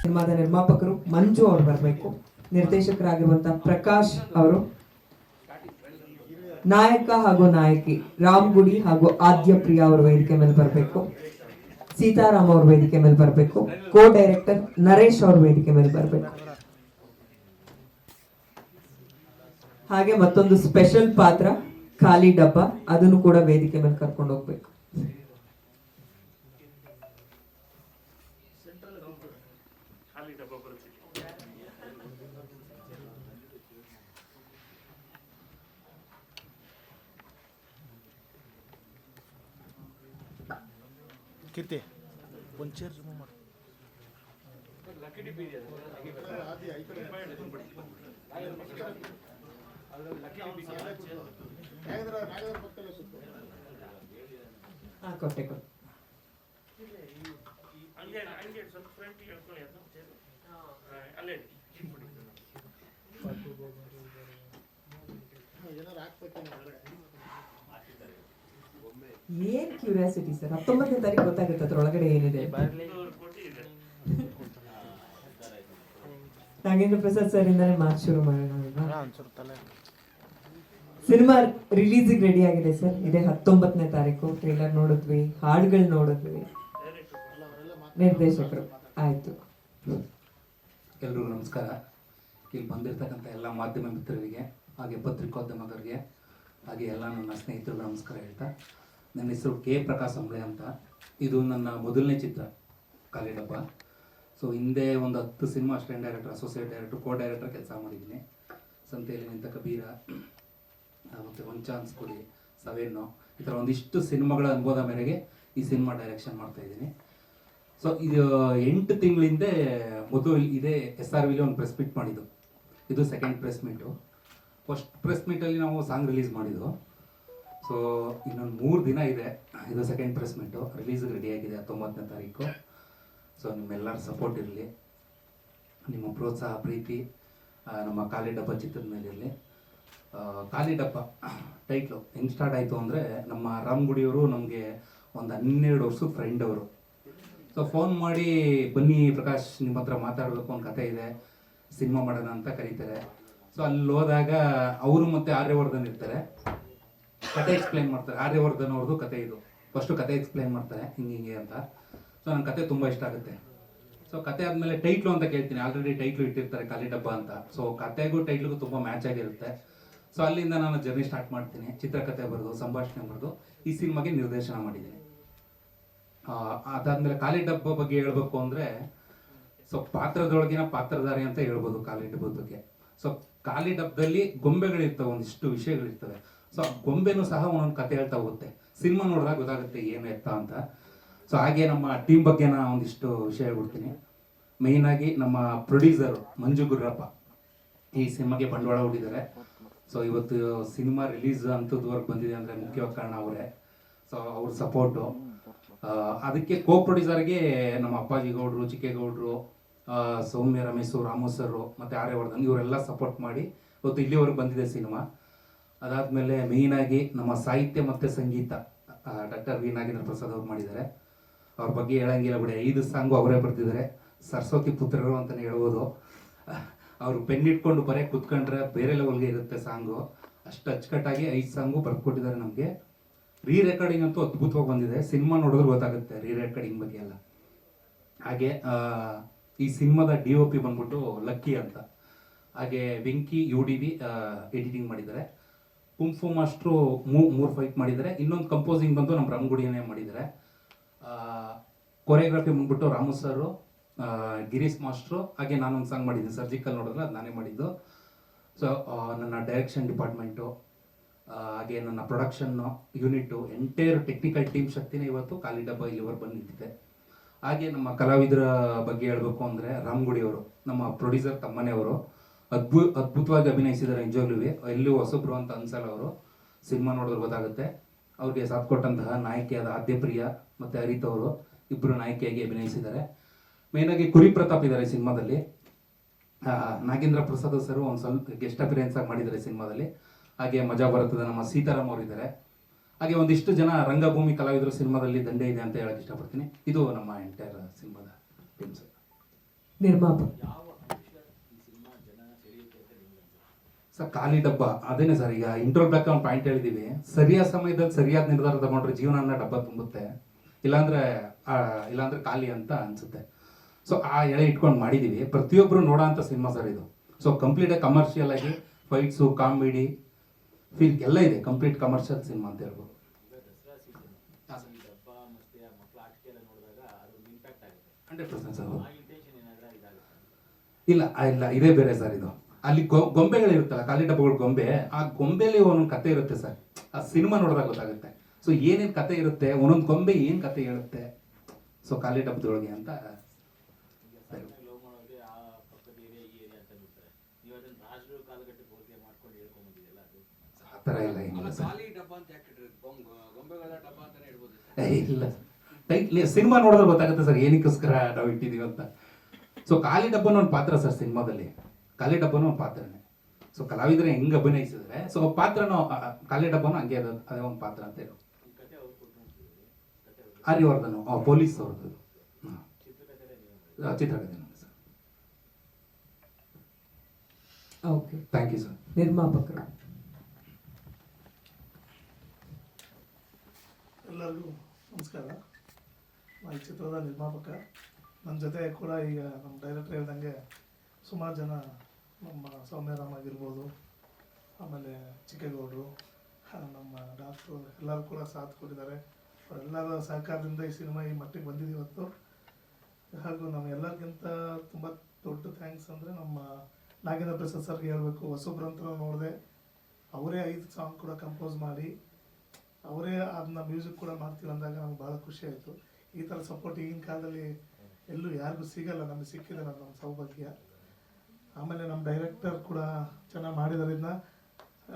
ಸಿನಿಮಾದ ನಿರ್ಮಾಪಕರು ಮಂಜು ಅವರು ಬರಬೇಕು. ನಿರ್ದೇಶಕರಾಗಿರುವಂತಹ ಪ್ರಕಾಶ್ ಅವರು. ನಾಯಕ ಹಾಗೂ ನಾಯಕಿ ರಾಮ್ ಗುಡಿ ಹಾಗೂ ಆದ್ಯ ಪ್ರಿಯಾ ಅವರು ವೇದಿಕೆ ಮೇಲೆ ಬರಬೇಕು. ಸೀತಾರಾಮ್ ಅವ್ರ ವೇದಿಕೆ ಮೇಲೆ ಬರಬೇಕು. ಕೋ ಡೈರೆಕ್ಟರ್ ನರೇಶ್ ಅವ್ರ ವೇದಿಕೆ ಮೇಲೆ ಬರಬೇಕು. ಹಾಗೆ ಮತ್ತೊಂದು ಸ್ಪೆಷಲ್ ಪಾತ್ರ, ಖಾಲಿ ಡಬ್ಬ, ಅದನ್ನು ಕೂಡ ವೇದಿಕೆ ಮೇಲೆ ಕರ್ಕೊಂಡು ಹೋಗ್ಬೇಕು. ಕೀರ್ತಿ ಒಂದು ಚೇರ್ ರಿಮೂವ್ ಮಾಡು ಹಾ ಕೊಟ್ಟೆ ಕೊಟ್ಟೆ ಹಂಗೆ ಹಂಗೆ ಸ್ವಲ್ಪ ಫ್ರಂಟ್ ಹೇಳ್ಕೊಳ್ಳಿ ಅದು ಅಲ್ಲೇ ಇಟ್ಬಿಡಿ. ಏನ್ ಕ್ಯೂರಿಯಾಸಿಟಿ ಸರ್ ಹತ್ತೊಂಬತ್ತನೇ ತಾರೀಕು ಗೊತ್ತಾಗುತ್ತೆ ಅದ್ರೊಳಗಡೆ ಏನಿದೆ ಅಂತ. ಇದು ಕೊಟ್ಟಿದೆ ನಾಗೇಂದ್ರ ಪ್ರಸಾದ್ ಸರ್ ಇಂದಾನೆ ಮಾತು ಶುರು ಮಾಡೋಣ ಸಿನಿಮಾ ರಿಲೀಸಿಗೆ ರೆಡಿ ಆಗಿದೆ ಸರ್ ಇದೇ ಹತ್ತೊಂಬತ್ತನೇ ತಾರೀಕು ಟ್ರೇಲರ್ ನೋಡಿದ್ವಿ. ಹಾಡುಗಳು ನೋಡಿದ್ವಿ. ನಿರ್ದೇಶಕರು. ಆಯ್ತು. ಎಲ್ರಿಗೂ ನಮಸ್ಕಾರ. ಇಲ್ಲಿ ಬಂದಿರತಕ್ಕಂಥ ಎಲ್ಲ ಮಾಧ್ಯಮ ಮಿತ್ರರಿಗೆ ಹಾಗೆ ಪತ್ರಿಕೋದ್ಯಮದವರಿಗೆ ಹಾಗೆ ಎಲ್ಲ ನನ್ನ ಸ್ನೇಹಿತರಿಗೂ ನಮಸ್ಕಾರ ಹೇಳ್ತಾ. ನನ್ನ ಹೆಸರು ಕೆ ಪ್ರಕಾಶ್ ಅಂಬಳೆ ಅಂತ. ಇದು ನನ್ನ ಮೊದಲನೇ ಚಿತ್ರ ಕಾಲಿಡಬ್ಬ ಸೊ ಹಿಂದೆ ಒಂದು ಹತ್ತು cinema assistant director associate director co director ಕೆಲಸ ಮಾಡಿದ್ದೀನಿ. ಸಂತೆಯಲ್ಲಿ ನಿಂತ ಕಬೀರ ಮತ್ತು ಒಂದು ಚಾನ್ಸ್ ಕೊಡಿ ಸವೇನು ಈ ಥರ ಒಂದಿಷ್ಟು ಸಿನಿಮಾಗಳ ಅನುಭವದ ಮೇರೆಗೆ ಈ ಸಿನಿಮಾ ಡೈರೆಕ್ಷನ್ ಮಾಡ್ತಾ ಇದ್ದೀನಿ. ಸೊ ಇದು ಎಂಟು ತಿಂಗಳಿಂದ ಮೊದಲು ಇದೇ ಎಸ್ ಆರ್ ವಿಲಿ ಒಂದು ಪ್ರೆಸ್ ಮೀಟ್ ಮಾಡಿದ್ದು. ಇದು second press meet first press ಮೀಟಲ್ಲಿ ನಾವು ಸಾಂಗ್ ರಿಲೀಸ್ ಮಾಡಿದ್ದು. ಸೊ ಇನ್ನೊಂದು ಮೂರು ದಿನ ಇದೆ. ಇದು ಸೆಕೆಂಡ್ ಪ್ರೆಸ್ಮೆಂಟು ರಿಲೀಸ್ ರಿಲೀಸ್ಗೆ ರೆಡಿ ಆಗಿದೆ ಹತ್ತೊಂಬತ್ತನೇ ತಾರೀಕು. ಸೊ ನಿಮ್ಮೆಲ್ಲರ ಸಪೋರ್ಟ್ ಇರಲಿ. ನಿಮ್ಮ ಪ್ರೋತ್ಸಾಹ, ಪ್ರೀತಿ ನಮ್ಮ ಖಾಲಿ ಡಬ್ಬ ಚಿತ್ರದ ಮೇಲೆ ಇರಲಿ. ಖಾಲಿ ಡಬ್ಬ ಟೈಟ್ಲು ಹೆಂಗೆ ಸ್ಟಾರ್ಟ್ ಆಯಿತು ಅಂದರೆ ನಮ್ಮ ರಾಮಗುಡಿಯವರು ನಮಗೆ ಒಂದು ಹನ್ನೆರಡು ವರ್ಷದ ಫ್ರೆಂಡ್ ಅವರು. ಸೊ ಫೋನ್ ಮಾಡಿ, ಬನ್ನಿ ಪ್ರಕಾಶ್, ನಿಮ್ಮ ಹತ್ರ ಮಾತಾಡಬೇಕು ಒಂದು ಕತೆ ಇದೆ. ಸಿನಿಮಾ ಮಾಡೋಣ ಅಂತ ಕರೀತಾರೆ. ಸೊ ಅಲ್ಲಿ ಹೋದಾಗ ಅವರು ಮತ್ತೆ ಆರ್ಯವರ್ಧನ್ ಇರ್ತಾರೆ. ಕತೆ ಎಕ್ಸ್ಪ್ಲೈನ್ ಮಾಡ್ತಾರೆ. ಆರ್ಯವರ್ಧನ್ ಅವ್ರದ್ದು ಕತೆ ಇದು. ಫಸ್ಟು ಕತೆ ಎಕ್ಸ್ಪ್ಲೈನ್ ಮಾಡ್ತಾರೆ, ಹಿಂಗೆ ಹಿಂಗೆ ಅಂತ. ಸೊ ನನ್ನ ಕತೆ ತುಂಬ ಇಷ್ಟ ಆಗುತ್ತೆ. ಸೊ ಕತೆ ಆದಮೇಲೆ ಟೈಟ್ಲು ಅಂತ ಕೇಳ್ತೀನಿ. ಆಲ್ರೆಡಿ ಟೈಟ್ಲು ಇಟ್ಟಿರ್ತಾರೆ, ಖಾಲಿ ಡಬ್ಬ ಅಂತ. ಸೊ ಕತೆಗೂ ಟೈಟ್ಲಿಗೂ ತುಂಬ ಮ್ಯಾಚ್ ಆಗಿರುತ್ತೆ. ಸೊ ಅಲ್ಲಿಂದ ನಾನು ಜರ್ನಿ ಸ್ಟಾರ್ಟ್ ಮಾಡ್ತೀನಿ. ಚಿತ್ರಕಥೆ ಬರೆದು, ಸಂಭಾಷಣೆ ಬರೆದು, ಈ ಸಿನಿಮಾಗೆ ನಿರ್ದೇಶನ ಮಾಡಿದ್ದೀನಿ. ಅದಾದಮೇಲೆ ಖಾಲಿ ಡಬ್ಬ ಬಗ್ಗೆ ಹೇಳ್ಬೇಕು ಅಂದ್ರೆ ಸೊ ಪಾತ್ರದೊಳಗಿನ ಪಾತ್ರಧಾರಿ ಅಂತ ಹೇಳ್ಬೋದು ಖಾಲಿ ಡಬ್ಬದ ಬಗ್ಗೆ ಸೊ ಖಾಲಿ ಡಬ್ಬದಲ್ಲಿ ಗೊಂಬೆಗಳಿರ್ತವೆ, ಒಂದಿಷ್ಟು ವಿಷಯಗಳಿರ್ತವೆ. ಸೊ ಗೊಂಬೆನೂ ಸಹ ಒಂದೊಂದು ಕತೆ ಹೇಳ್ತಾ ಹೋಗುತ್ತೆ. ಸಿನಿಮಾ ನೋಡಿದಾಗ ಗೊತ್ತಾಗುತ್ತೆ ಏನು ಎತ್ತ ಅಂತ. ಸೊ ಹಾಗೆ ನಮ್ಮ ಟೀಮ್ ಬಗ್ಗೆ ನಾ ಒಂದಿಷ್ಟು ವಿಷಯ ಹೇಳ್ಬಿಡ್ತೀನಿ. ಮೇಯ್ನ್ ಆಗಿ ನಮ್ಮ ಪ್ರೊಡ್ಯೂಸರ್ ಮಂಜು ಗುರ್ರಪ್ಪ ಈ ಸಿನಿಮಾಗೆ ಬಂಡವಾಳ ಹೂಡಿದ್ದಾರೆ. ಸೊ ಇವತ್ತು ಸಿನಿಮಾ ರಿಲೀಸ್ ಅಂತದ್ವರೆಗೆ ಬಂದಿದೆ ಅಂದ್ರೆ ಮುಖ್ಯವಾದ ಕಾರಣ ಅವರೇ. ಸೊ ಅವ್ರ ಸಪೋರ್ಟು ಅದಕ್ಕೆ ಕೋ ಪ್ರೊಡ್ಯೂಸರ್ಗೆ ನಮ್ಮ ಅಪ್ಪಾಜಿ ಗೌಡ್ರು ಚಿಕ್ಕೇಗೌಡರು ಸೌಮ್ಯ ರಮೇಶ್ ರಾಮು ಸರ್, ಮತ್ತೆ ಆರ್ಯವರ್ಧನ್ ಇವರೆಲ್ಲ ಸಪೋರ್ಟ್ ಮಾಡಿ ಇವತ್ತು ಇಲ್ಲಿವರೆಗೆ ಬಂದಿದೆ ಸಿನಿಮಾ. ಅದಾದ್ಮೇಲೆ ಆಗಿ ನಮ್ಮ ಸಾಹಿತ್ಯ ಮತ್ತೆ ಸಂಗೀತ ಡಾಕ್ಟರ್ ವಿ ನಾಗೇಂದ್ರ ಪ್ರಸಾದ್ ಅವ್ರು ಮಾಡಿದ್ದಾರೆ. ಅವ್ರ ಬಗ್ಗೆ ಹೇಳಂಗಿಲ್ಲ ಬಿಡಿ, ಐದು ಸಾಂಗು ಅವರೇ ಬರ್ತಿದ್ದಾರೆ ಸರಸ್ವತಿ ಪುತ್ರರು ಅಂತಲೇ ಹೇಳ್ಬೋದು. ಅವರು ಪೆನ್ ಇಟ್ಕೊಂಡು ಬರೇ ಕುತ್ಕೊಂಡ್ರೆ ಬೇರೆ ಲೆವೆಲ್ಗೆ ಇರುತ್ತೆ ಸಾಂಗು. ಅಷ್ಟು ಅಚ್ಚುಕಟ್ಟಾಗಿ ಐದು ಸಾಂಗು ಬರ್ಕೊಟ್ಟಿದ್ದಾರೆ ನಮಗೆ. ರೀ ರೆಕಾರ್ಡಿಂಗ್ ಅಂತೂ ಅದ್ಭುತವಾಗಿ ಬಂದಿದೆ. ಸಿನಿಮಾ ನೋಡಿದ್ರೆ ಗೊತ್ತಾಗುತ್ತೆ ರೀ ರೆಕಾರ್ಡಿಂಗ್ ಬಗ್ಗೆ ಎಲ್ಲ. ಹಾಗೆ ಈ ಸಿನಿಮಾದ ಡಿ ಒ ಪಿ ಬಂದ್ಬಿಟ್ಟು ಲಕ್ಕಿ ಅಂತ. ಹಾಗೆ Venky U D B editing ಮಾಡಿದ್ದಾರೆ. ಕುಂಫು ಮಾಸ್ಟ್ರು ಮೂ ಮೂರು ಫೈಟ್ ಮಾಡಿದ್ದಾರೆ. ಇನ್ನೊಂದು ಕಂಪೋಸಿಂಗ್ ಬಂದು ನಮ್ಮ ರಾಮಗುಡಿಯನ್ನೇ ಮಾಡಿದ್ದಾರೆ. ಕೊರಿಯೋಗ್ರಫಿ ಬಂದ್ಬಿಟ್ಟು ರಾಮು ಸರು ಗಿರೀಶ್ ಮಾಸ್ಟ್ರು ಹಾಗೆ ನಾನೊಂದು ಸಾಂಗ್ ಮಾಡಿದ್ದೀನಿ. ಸರ್ಜಿಕಲ್ ನೋಡಿದ್ರೆ ಅದು ನಾನೇ ಮಾಡಿದ್ದು. ಸೊ ನನ್ನ ಡೈರೆಕ್ಷನ್ ಡಿಪಾರ್ಟ್ಮೆಂಟು ಹಾಗೆ ನನ್ನ production unit entire technical team ಶಕ್ತಿನೇ ಇವತ್ತು ಖಾಲಿ ಡಬ್ಬ ಇಲ್ಲಿವರೆಗೆ ಬಂದು ಹಾಗೆ ನಮ್ಮ ಕಲಾವಿದರ ಬಗ್ಗೆ ಹೇಳಬೇಕು ಅಂದರೆ ರಾಮಗುಡಿ ಅವರು, ನಮ್ಮ ಪ್ರೊಡ್ಯೂಸರ್ ತಮ್ಮನೆಯವರು ಅದ್ಭುತ ಅದ್ಭುತವಾಗಿ ಅಭಿನಯಿಸಿದ್ದಾರೆ ನಿಜವಾಗ್ಲೂ ಎಲ್ಲೂ ಹೊಸಬ್ರು ಅಂತ ಅನ್ಸಲ್ಲ ಅವರು. ಸಿನಿಮಾ ನೋಡಿದ್ರೆ ಗೊತ್ತಾಗುತ್ತೆ. ಅವ್ರಿಗೆ ಸಾಥ್ ಕೊಟ್ಟಂತಹ ನಾಯಕಿಯಾದ ಆದ್ಯಪ್ರಿಯ ಮತ್ತೆ ಹರಿತ್ ಅವರು ಇಬ್ಬರು ನಾಯಕಿಯಾಗಿ ಅಭಿನಯಿಸಿದ್ದಾರೆ. ಮೇಯ್ನಾಗಿ ಕುರಿ ಪ್ರತಾಪ್ ಇದ್ದಾರೆ ಸಿನಿಮಾದಲ್ಲಿ. ನಾಗೇಂದ್ರ ಪ್ರಸಾದ್ ಸರ್ ಒಂದು ಸ್ವಲ್ಪ ಗೆಸ್ಟ್ ಅಪಿಯರೆನ್ಸ್ ಆಗಿ ಮಾಡಿದ್ದಾರೆ ಸಿನಿಮಾದಲ್ಲಿ. ಹಾಗೆ ಮಜಾ ಬರುತ್ತದೆ. ನಮ್ಮ ಸೀತಾರಾಮ್ ಅವರು ಇದ್ದಾರೆ. ಹಾಗೆ ಒಂದಿಷ್ಟು ಜನ ರಂಗಭೂಮಿ ಕಲಾವಿದರು ಸಿನಿಮಾದಲ್ಲಿ ದಂಡೆ ಇದೆ ಅಂತ ಹೇಳಕ್ ಇಷ್ಟಪಡ್ತೀನಿ. ಇದು ನಮ್ಮ ಎಂಟೈರ್ ಸಿನಿಮಾದ ಟೀಮ್ಸ್ ನಿರ್ಮಾಪಕ. ಸರ್ ಖಾಲಿ ಡಬ್ಬ. ಅದೇನೆ ಸರ್ ಈಗ ಇಂಟ್ರೋಲ್ ಬ್ಯಾಕ್ ಒಂದು ಪಾಯಿಂಟ್ ಹೇಳಿದೀವಿ. ಸರಿಯಾದ ಸಮಯದಲ್ಲಿ ಸರಿಯಾದ ನಿರ್ಧಾರ ತಗೊಂಡ್ರೆ ಜೀವನನ ಡಬ್ಬ ತುಂಬುತ್ತೆ. ಇಲ್ಲಾಂದ್ರೆ ಇಲ್ಲಾಂದ್ರೆ ಖಾಲಿ ಅಂತ ಅನ್ಸುತ್ತೆ. ಸೊ ಆ ಎಳೆ ಇಟ್ಕೊಂಡು ಮಾಡಿದೀವಿ. ಪ್ರತಿಯೊಬ್ಬರು ನೋಡೋ ಅಂತ ಸಿನಿಮಾ ಸರ್ ಇದು. ಸೊ ಕಂಪ್ಲೀಟ್ ಕಮರ್ಷಿಯಲ್ ಆಗಿ ಫೈಟ್ಸು ಕಾಮಿಡಿ ಫೀಲ್ ಎಲ್ಲ ಇದೆ. ಕಂಪ್ಲೀಟ್ ಕಮರ್ಷಿಯಲ್ ಸಿನಿಮಾ ಅಂತ ಹೇಳ್ಬೋದು. Hundred percent sir. ಇಲ್ಲ ಇಲ್ಲ ಇದೇ ಬೇರೆ ಸರ್ ಇದು. ಅಲ್ಲಿ ಗೊಂಬೆಗಳಿರುತ್ತಲ್ಲ, ಖಾಲಿ ಡಬ್ಬಗಳ ಗೊಂಬೆ, ಆ ಗೊಂಬೆಲಿ ಒಂದೊಂದು ಕತೆ ಇರುತ್ತೆ ಸರ್. ಆ ಸಿನಿಮಾ ನೋಡಿದಾಗ ಗೊತ್ತಾಗುತ್ತೆ. ಸೊ ಏನೇನು ಕತೆ ಇರುತ್ತೆ, ಒಂದೊಂದು ಗೊಂಬೆ ಏನು ಕತೆ ಹೇಳುತ್ತೆ ಸೊ ಖಾಲಿ ಡಬ್ಬದೊಳಗೆ ಅಂತ. ಆ ಥರ ಇಲ್ಲ ಸಿನಿಮಾ ನೋಡಿದ್ರೆ ಗೊತ್ತಾಗುತ್ತೆ ಸರ್, ಏನಕ್ಕೋಸ್ಕರ ನಾವು ಇಟ್ಟಿದೀವಿ ಅಂತ. ಸೊ ಖಾಲಿ ಡಬ್ಬನ ಒಂದು ಪಾತ್ರ ಸರ್ ಸಿನಿಮಾದಲ್ಲಿ. ಖಾಲಿ ಡಬ್ಬನೂ ಒಂದು ಪಾತ್ರನೇ. ಸೊ ಕಲಾವಿದ್ರೆ ಹೆಂಗ್ ಅಭಿನಯಿಸಿದ್ರೆ ಸೊ ಪಾತ್ರನೂ ಖಾಲಿ ಡಬ್ಬನೂ ಹಂಗೆ ಅದು ಅದೇ ಒಂದು ಪಾತ್ರ ಅಂತ ಹೇಳಿ. ಹರಿವರ್ಧನು ಪೊಲೀಸ್ ಅವ್ರದ್ದು ಚಿತ್ರಕಥೆ sir. Okay. Thank you sir ನಿರ್ಮಾಪಕರು. ಎಲ್ಲರಿಗೂ ನಮಸ್ಕಾರ. ನಾನು ಈ ಚಿತ್ರದ ನಿರ್ಮಾಪಕ. ನನ್ನ ಜೊತೆ ಕೂಡ ಈಗ ನಮ್ಮ ಡೈರೆಕ್ಟರ್ ಹೇಳ್ದಂಗೆ ಸುಮಾರು ಜನ ನಮ್ಮ ಸೌಮ್ಯರಾಮ್ ಆಗಿರ್ಬೋದು ಆಮೇಲೆ ಚಿಕ್ಕೇಗೌಡರು ನಮ್ಮ ಡಾಕ್ಟ್ರು ಎಲ್ಲರೂ ಕೂಡ ಸಾಥ್ ಕೊಟ್ಟಿದ್ದಾರೆ. ಅವರೆಲ್ಲರ ಸಹಕಾರದಿಂದ ಈ ಸಿನಿಮಾ ಈ ಮಟ್ಟಿಗೆ ಬಂದಿದೆ ಇವತ್ತು. ಹಾಗೂ ನಮ್ಮ ಎಲ್ಲರಿಗಿಂತ ತುಂಬ ದೊಡ್ಡ ಥ್ಯಾಂಕ್ಸ್ ಅಂದರೆ ನಮ್ಮ ನಾಗೇಂದ್ರ ಪ್ರಸಾದ್ ಸರ್ಗೆ ಹೇಳಬೇಕು, ಹೊಸಬ್ರಂತರ ನೋಡಿದೆ, ಅವರೇ ಐದು ಸಾಂಗ್ ಕೂಡ ಕಂಪೋಸ್ ಮಾಡಿ, ಅವರೇ ಅದನ್ನ ಮ್ಯೂಸಿಕ್ ಕೂಡ ಮಾಡ್ತೀವಿ ಅಂದಾಗ ನಮ್ಗೆ ಭಾಳ ಖುಷಿ ಆಯಿತು. ಈ ಥರ ಸಪೋರ್ಟ್ ಈಗಿನ ಕಾಲದಲ್ಲಿ ಎಲ್ಲೂ ಯಾರಿಗೂ ಸಿಗಲ್ಲ, ನಮಗೆ ಸಿಕ್ಕಿದೆ ನಮ್ಮ ಸೌಭಾಗ್ಯ. ಆಮೇಲೆ ನಮ್ಮ ಡೈರೆಕ್ಟರ್ ಕೂಡ ಚೆನ್ನಾಗಿ ಮಾಡಿದಾರಿಂದ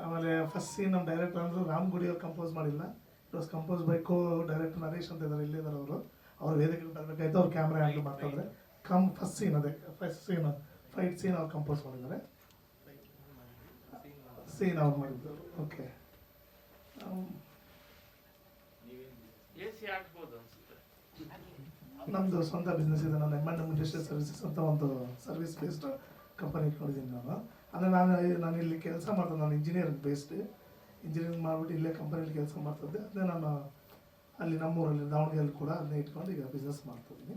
ಆಮೇಲೆ ಫಸ್ಟ್ ಸೀನ್ ನಮ್ಮ ಡೈರೆಕ್ಟರ್ ಅಂದರು ರಾಮ್ ಗುಡಿ ಅವ್ರು ಕಂಪೋಸ್ ಮಾಡಿಲ್ಲ. It was compose by co director Naresh ಅಂತ ಇದ್ದಾರೆ ಇಲ್ಲೇ ಇದ್ದಾರೆ ಅವರು. ಅವ್ರು ವೇದಿಕೆ ಬರಬೇಕಾಯ್ತು ಅವ್ರು ಕ್ಯಾಮ್ರಾ ಹ್ಯಾಂಡಲ್ ಮಾಡ್ತಾರೆ ಕಮ್ ಫಸ್ಟ್ ಸೀನ್ ಅದೇ ಫಸ್ಟ್ ಸೀನ್ ಫೈಟ್ ಸೀನ್ ಅವ್ರು ಕಂಪೋಸ್ ಮಾಡಿದ್ದಾರೆ. ಸೀನ್ ಅವ್ರು ಮಾಡಿದ್ರು ಓಕೆ ನಮ್ಮದು ಸ್ವಂತ ಬಿಸ್ನೆಸ್ ಇದೆ ನಾನು ಎಂ ಅಂಡ್ ಇಂಡಸ್ಟ್ರಿಯಲ್ ಸರ್ವಿಸಸ್ ಅಂತ ಒಂದು ಸರ್ವಿಸ್ ಬೇಸ್ಡ್ ಕಂಪನಿ ಕಳೆದೀನಿ ನಾನು ಅಂದರೆ ನಾನು ನಾನು ಇಲ್ಲಿ ಕೆಲಸ ಮಾಡ್ತೇನೆ ನಾನು ಇಂಜಿನಿಯರಿಂಗ್ ಬೇಸ್ಡ್ ಇಂಜಿನಿಯರಿಂಗ್ ಮಾಡಿಬಿಟ್ಟು ಇಲ್ಲೇ ಕಂಪನಿಯಲ್ಲಿ ಕೆಲಸ ಮಾಡ್ತಿದ್ದೆ ಅದೇ ನಾನು ಅಲ್ಲಿ ನಮ್ಮೂರಲ್ಲಿ ದಾವಣಗೆರೆಯಲ್ಲಿ ಕೂಡ ಅದನ್ನೇ ಇಟ್ಕೊಂಡು ಈಗ ಬಿಸ್ನೆಸ್ ಮಾಡ್ತಿದ್ದೀನಿ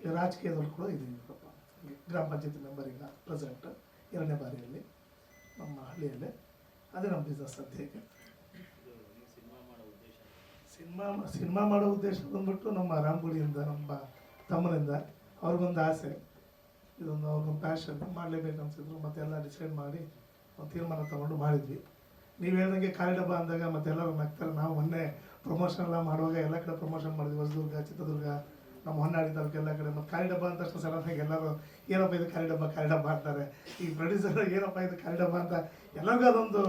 ಈಗ ರಾಜಕೀಯದಲ್ಲಿ ಕೂಡ ಇದ್ದೀನಿ ಗ್ರಾಮ ಪಂಚಾಯತಿ ಮೆಂಬರ್ ಈಗ ಪ್ರೆಸೆಂಟ್ ಎರಡನೇ ಬಾರಿಯಲ್ಲಿ ನಮ್ಮ ಹಳ್ಳಿಯಲ್ಲೇ. ಅದೇ ನಮ್ಮ ಬಿಸ್ನೆಸ್ ಸದ್ಯಕ್ಕೆ. ಸಿನಿಮಾ ಸಿನಿಮಾ ಮಾಡೋ ಉದ್ದೇಶ ಬಂದ್ಬಿಟ್ಟು ನಮ್ಮ ರಾಮಗುಡಿಯಿಂದ ನಮ್ಮ ತಮ್ಮನಿಂದ ಅವ್ರಿಗೊಂದು ಆಸೆ. ಇದೊಂದು ಅವ್ರಿಗೊಂದು ಪ್ಯಾಷನ್ ಮಾಡಲೇಬೇಕು ಮತ್ತೆ ಮತ್ತೆಲ್ಲ ಡಿಸೈಡ್ ಮಾಡಿ ಒಂದು ತೀರ್ಮಾನ ತಗೊಂಡು ಮಾಡಿದ್ವಿ. ನೀವು ಹೇಳ್ದಂಗೆ ಖಾಲಿ ಡಬ್ಬ ಅಂದಾಗ ಮತ್ತೆಲ್ಲರೂ ನಗ್ತಾರೆ. ನಾವು ಮೊನ್ನೆ ಪ್ರಮೋಷನ್ ಎಲ್ಲ ಮಾಡುವಾಗ ಎಲ್ಲ ಕಡೆ ಪ್ರಮೋಷನ್ ಮಾಡಿದ್ವಿ. ಹೊಸದುರ್ಗ, ಚಿತ್ರದುರ್ಗ, ನಮ್ಮ ಹೊನ್ನಾಡಿ ತಾಲೂಕು ಎಲ್ಲ ಕಡೆ. ಮತ್ತು ಖಾಲಿ ಡಬ್ಬ ಅಂತ ತಕ್ಷಣ ಸಡನ್ನಾಗಿ ಎಲ್ಲರೂ, ಏನಪ್ಪ ಇದು ಖಾಲಿ ಡಬ್ಬ ಖಾಲಿ ಡಬ್ಬ ಅಂತಾರೆ. ಈ ಪ್ರೊಡ್ಯೂಸರ್ ಏನಪ್ಪ ಇದು ಖಾಲಿ ಡಬ್ಬ ಅಂತ ಎಲ್ಲರಿಗೂ ಅದೊಂದು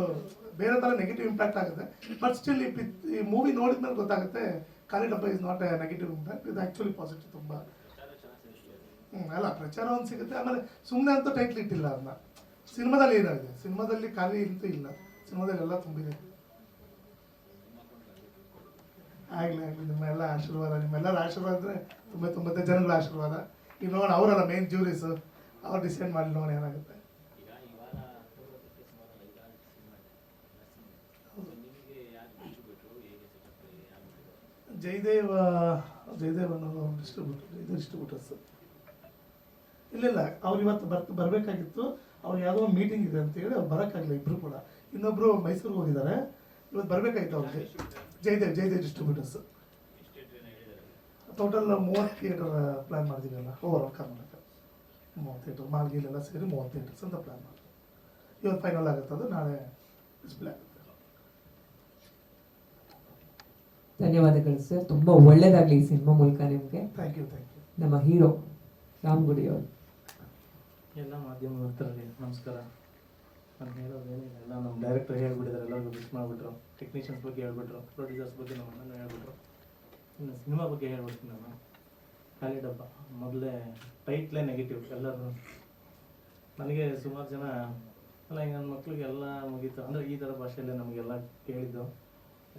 ಬೇರೆ ಥರ ನೆಗೆಟಿವ್ ಇಂಪ್ಯಾಕ್ಟ್ ಆಗುತ್ತೆ. ಬಟ್ ಸ್ಟಿಲ್ ಈ ಪಿತ್, ಈ ಮೂವಿ ನೋಡಿದ್ಮೇಲೆ ಗೊತ್ತಾಗುತ್ತೆ Khali Dabba is not a negative impact ಇದು ಆ್ಯಕ್ಚುಲಿ ಪಾಸಿಟಿವ್ ತುಂಬ. ಅಲ್ಲ ಪ್ರಚಾರ ಒಂದು ಸಿಗುತ್ತೆ, ಆಮೇಲೆ ಸುಮ್ಮನೆ ಅಂತೂ ಟೈಟ್ಲ್ ಇಟ್ಟಿಲ್ಲ ಅದನ್ನ ಸಿನಿಮಾದಲ್ಲಿ ಏನಾಗಿದೆ? ಸಿನಿಮಾದಲ್ಲಿ ಖಾಲಿ ಅಂತೂ ಇಲ್ಲ. ಸಿನಿಮಾದಲ್ಲಿ ಎಲ್ಲ ತುಂಬಿದೆ. ಆಗಲಿ ಆಗಲಿ, ನಿಮ್ಮೆಲ್ಲ ಆಶೀರ್ವಾದ, ನಿಮ್ಮೆಲ್ಲರ ಆಶೀರ್ವಾದ ಅಂದರೆ ತುಂಬ ತುಂಬ ಜನಗಳ ಆಶೀರ್ವಾದ. ಈಗ ನೋಡೋಣ, ಅವರಲ್ಲ ಮೇನ್ ಜ್ಯೂರೀಸ್ ಅವ್ರು ಡಿಸೈಡ್ ಮಾಡಿ ನೋಡೋಣ ಏನಾಗುತ್ತೆ. ಜಯದೇವ, ಜಯದೇವ್ ಅನ್ನೋದು ಡಿಸ್ಟ್ರಿಬ್ಯೂಟರ್ ಇದು ಡಿಸ್ಟ್ರಿಬ್ಯೂಟರ್ಸ್ ಇಲ್ಲ ಇಲ್ಲ ಅವ್ರು ಇವತ್ತು ಬರ್ತ ಬರಬೇಕಾಗಿತ್ತು ಅವ್ರು ಯಾವುದೋ ಒಂದು ಮೀಟಿಂಗ್ ಇದೆ ಅಂತ ಹೇಳಿ ಅವ್ರು ಬರೋಕ್ಕಾಗಲಿಲ್ಲ ಇಬ್ಬರು ಕೂಡ. ಇನ್ನೊಬ್ಬರು ಮೈಸೂರಿಗೆ ಹೋಗಿದ್ದಾರೆ. ಇವತ್ತು ಬರಬೇಕಾಗಿತ್ತು ಅವ್ರಿಗೆ. ಜಯದೇವ್ ಜಯದೇವ್ ಡಿಸ್ಟ್ರಿಬ್ಯೂಟರ್ಸ್ ಟೋಟಲ್ ಮೂವತ್ತು ಥಿಯೇಟರ್ ಪ್ಲ್ಯಾನ್ ಮಾಡಿದ್ದೀವಲ್ಲ ಓವರ್ ಆಲ್ ಕರ್ನಾಟಕ. ಮೂವತ್ತು ಥಿಯೇಟರ್ ಮಾಲ್ಗೀಲೆಲ್ಲ ಸೇರಿ ಮೂವತ್ತು ಥಿಯೇಟರ್ಸ್ ಅಂತ ಪ್ಲ್ಯಾನ್ ಮಾಡಿದ್ವಿ ಇವತ್ತು ಫೈನಲ್ ಆಗುತ್ತೆ ಅದು ನಾಳೆ ಡಿಸ್ಪ್ಲೇ ಆಗುತ್ತೆ. ಧನ್ಯವಾದಗಳು ಸರ್. ತುಂಬಾ ಒಳ್ಳೇದಾಗ್ಲಿ ಈ ಸಿನಿಮಾ ಮೂಲಕ ನಿಮಗೆ. ಥ್ಯಾಂಕ್ ಯು ಥ್ಯಾಂಕ್ ಯು ನಮ್ಮ ಹೀರೋ ರಾಮ್ ಅವರು. ಎಲ್ಲ ಮಾಧ್ಯಮ ಮಿತ್ರರಿಗೆ ನಮಸ್ಕಾರ. ನಾನು ಹೇಳೋದೇನಿಲ್ಲ ಎಲ್ಲ ನಮ್ಮ ಡೈರೆಕ್ಟರ್ ಹೇಳ್ಬಿಟ್ಟಿದ್ದಾರೆ ಎಲ್ಲರಿಗೂ ಮಿಸ್ ಮಾಡಿಬಿಟ್ರು. ಟೆಕ್ನಿಷಿಯನ್ಸ್ ಬಗ್ಗೆ ಹೇಳ್ಬಿಟ್ರು. ಪ್ರೊಡ್ಯೂಸರ್ಸ್ ಬಗ್ಗೆ ನಮ್ಮ ಅಣ್ಣ ಹೇಳ್ಬಿಟ್ರು. ಇನ್ನು ಸಿನಿಮಾ ಬಗ್ಗೆ ಹೇಳ್ಬಿಡ್ತೀನಿ ನಾನು. ಖಾಲಿ ಡಬ್ಬ. ಮೊದಲೇ ಟೈಟ್ಲೇ ನೆಗೆಟಿವ್ ಎಲ್ಲರೂ ನನಗೆ ಸುಮಾರು ಜನ, ಅಲ್ಲ, ಈಗ ನನ್ನ ಮಕ್ಳಿಗೆಲ್ಲ ಮುಗೀತು. ಅಂದರೆ ಈ ಥರ ಭಾಷೆಯಲ್ಲೇ ನಮಗೆಲ್ಲ ಕೇಳಿದ್ದು.